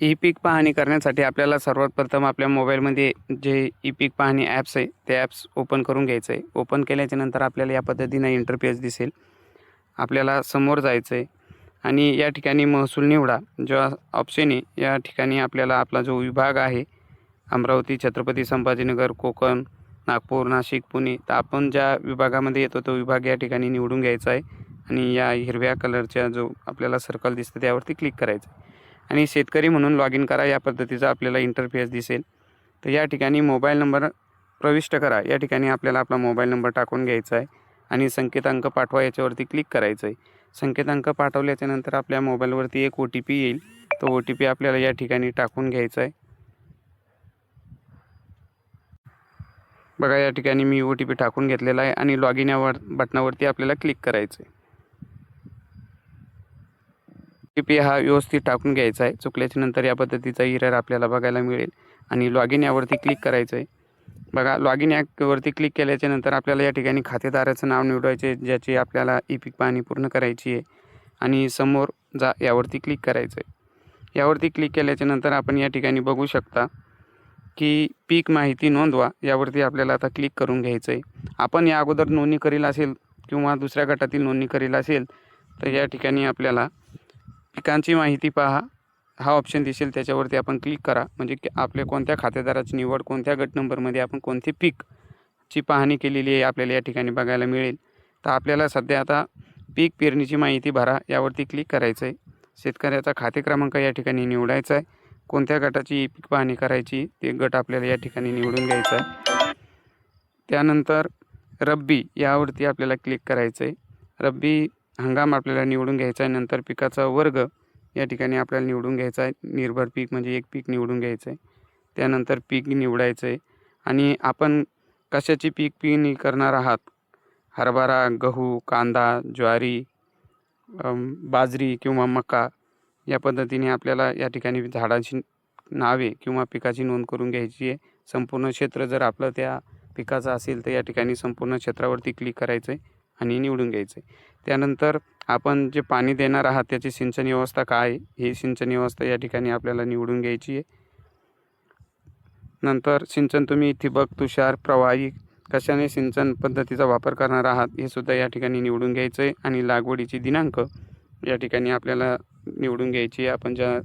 E पीक पाहणी करण्यासाठी आपल्याला सर्वात प्रथम आपल्या मोबाईलमध्ये जे ई पीक पाहणी ॲप्स आहे ते ॲप्स ओपन करून घ्यायचं आहे. ओपन केल्याच्यानंतर आपल्याला या पद्धतीनं इंटरफेस दिसेल. आपल्याला समोर जायचं आहे. आणि या ठिकाणी महसूल निवडा जो ऑप्शन आहे या ठिकाणी आपल्याला आपला जो विभाग आहे अमरावती छत्रपती संभाजीनगर कोकण नागपूर नाशिक पुणे तर आपण ज्या विभागामध्ये येतो तो विभाग या ठिकाणी निवडून घ्यायचा आहे. आणि या हिरव्या कलरच्या जो आपल्याला सर्कल दिसतं त्यावरती क्लिक करायचं आहे. आणि शेतकरी म्हणून लॉग इन करा या पद्धतीचा आपल्याला इंटरफेस दिसेल. तर या ठिकाणी मोबाईल नंबर प्रविष्ट करा. या ठिकाणी आपल्याला आपला मोबाईल नंबर टाकून घ्यायचा आहे आणि संकेतांक पाठवा याच्यावरती क्लिक करायचं आहे. संकेतांक पाठवल्याच्यानंतर आपल्या मोबाईलवरती एक ओ टी पी येईल. तो ओ टी पी आपल्याला या ठिकाणी टाकून घ्यायचा आहे. बघा या ठिकाणी मी ओ टी पी टाकून घेतलेला आहे आणि लॉग इन यावर बटनावरती आपल्याला क्लिक करायचं आहे. पी हा व्यवस्थित टाकून घ्यायचा आहे. चुकल्याच्या नंतर या पद्धतीचा इरर आपल्याला बघायला मिळेल. आणि लॉग इन यावरती क्लिक करायचं आहे. बघा लॉग इन यावरती क्लिक केल्याच्यानंतर आपल्याला या ठिकाणी खातेदाराचं नाव निवडायचे ज्याची आपल्याला ई पीक पाहणी पूर्ण करायची आहे. आणि समोर जा यावरती क्लिक करायचं आहे. यावरती क्लिक केल्याच्यानंतर आपण या ठिकाणी बघू शकता की पीक माहिती नोंदवा यावरती आपल्याला आता क्लिक करून घ्यायचं आहे. आपण या अगोदर नोंदणी करील असेल किंवा दुसऱ्या गटातील नोंदणी करील असेल तर या ठिकाणी आपल्याला पिकांची माहिती पहा. हा ऑप्शन दिसेल त्याच्यावरती आपण क्लिक करा. म्हणजे की आपल्या कोणत्या खातेदाराची निवड कोणत्या गट नंबरमध्ये आपण कोणते पीकची पाहणी केलेली आहे आपल्याला या ठिकाणी बघायला मिळेल. तर आपल्याला सध्या आता पीक पेरणीची माहिती भरा यावरती क्लिक करायचं आहे. शेतकऱ्याचा खाते क्रमांक या ठिकाणी निवडायचा आहे. कोणत्या गटाची पीक पाहणी करायची ते गट आपल्याला या ठिकाणी निवडून घ्यायचा आहे. त्यानंतर रब्बी यावरती आपल्याला क्लिक करायचं आहे. रब्बी हंगाम आपल्याला निवडून घ्यायचा आहे नंतर पिकाचा वर्ग या ठिकाणी आपल्याला निवडून घ्यायचा आहे निर्भर पीक म्हणजे एक पीक निवडून घ्यायचं आहे. त्यानंतर पीक निवडायचं आहे. आणि आपण कशाची पीक पिणी करणार आहात? हरभरा गहू कांदा ज्वारी बाजरी किंवा मका या पद्धतीने आपल्याला या ठिकाणी झाडाची नावे किंवा पिकाची नोंद करून घ्यायची आहे. संपूर्ण क्षेत्र जर आपलं त्या पिकाचं असेल तर या ठिकाणी संपूर्ण क्षेत्रावरती क्लिक करायचं आहे. आणि निवडून घ्यायचं. आहे त्यानंतर आपण जे पाणी देणार आहात त्याची सिंचन व्यवस्था काय? ही सिंचन व्यवस्था या ठिकाणी आपल्याला निवडून घ्यायची आहे. नंतर सिंचन तुम्ही ठिबक तुषार प्रवाही कशाने सिंचन पद्धतीचा वापर करणार आहात हे सुद्धा या ठिकाणी निवडून घ्यायचं आहे आणि लागवडीची दिनांक या ठिकाणी आपल्याला निवडून घ्यायची आहे. आपण ज्या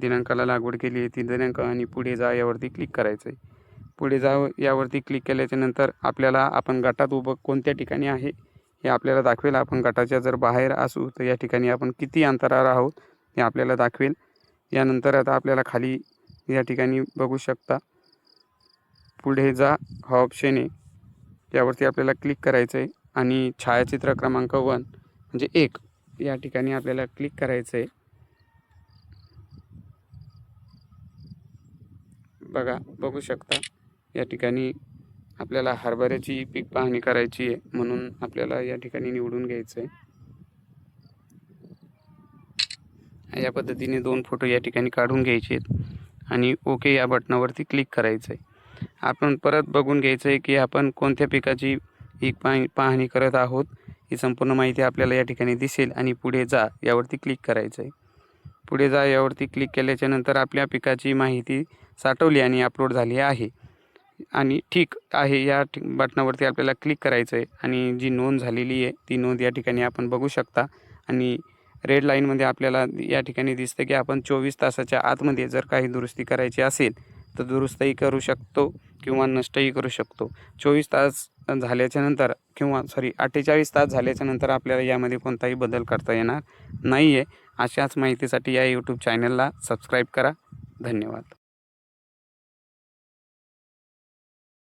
दिनांकाला लागवड केली आहे ती दिनांक आणि पुढे जा यावरती क्लिक करायचं आहे पुढे जा यावरती क्लिक केल्याच्यानंतर आपल्याला आपण गटात उभं कोणत्या ठिकाणी आहे हे आपल्याला दाखवेल. आपण गटाच्या जर बाहेर असू तर या ठिकाणी आपण किती अंतरावर आहोत हे आपल्याला दाखवेल. यानंतर आता आपल्याला खाली या ठिकाणी बघू शकता. पुढे जा. हा ऑप्शन आहे. यावरती आपल्याला क्लिक करायचं आहे आणि छायाचित्र क्रमांक वन म्हणजे एक या ठिकाणी आपल्याला क्लिक करायचं आहे बघा बघू शकता. या ठिकाणी आपल्याला हरभऱ्याची पीक पाहणी करायची आहे म्हणून आपल्याला या ठिकाणी निवडून घ्यायचं आहे या पद्धतीने दोन फोटो या ठिकाणी काढून घ्यायचे आहेत आणि ओके या बटनावरती क्लिक करायचं आहे आपण परत बघून घ्यायचं आहे की आपण कोणत्या पिकाची पीक पाहणी पाहणी करत आहोत ही संपूर्ण माहिती आपल्याला या ठिकाणी दिसेल आणि पुढे जा यावरती क्लिक करायचं आहे पुढे जा यावरती क्लिक केल्याच्यानंतर आपल्या पिकाची माहिती साठवली आणि अपलोड झाली आहे. आणि ठीक आहे या बटनावरती आपल्याला क्लिक करायचं आहे आणि जी नोंद झालेली आहे ती नोंद या ठिकाणी आपण बघू शकता. आणि रेड लाईनमध्ये आपल्याला या ठिकाणी दिसतं की आपण चोवीस तासाच्या आतमध्ये जर काही दुरुस्ती करायची असेल तर दुरुस्तही करू शकतो किंवा नष्टही करू शकतो. चोवीस तास झाल्याच्यानंतर किंवा सॉरी अठ्ठेचाळीस तास झाल्याच्यानंतर आपल्याला यामध्ये कोणताही बदल करता येणार नाही आहे अशाच माहितीसाठी या यूट्यूब चॅनलला सबस्क्राईब करा. धन्यवाद.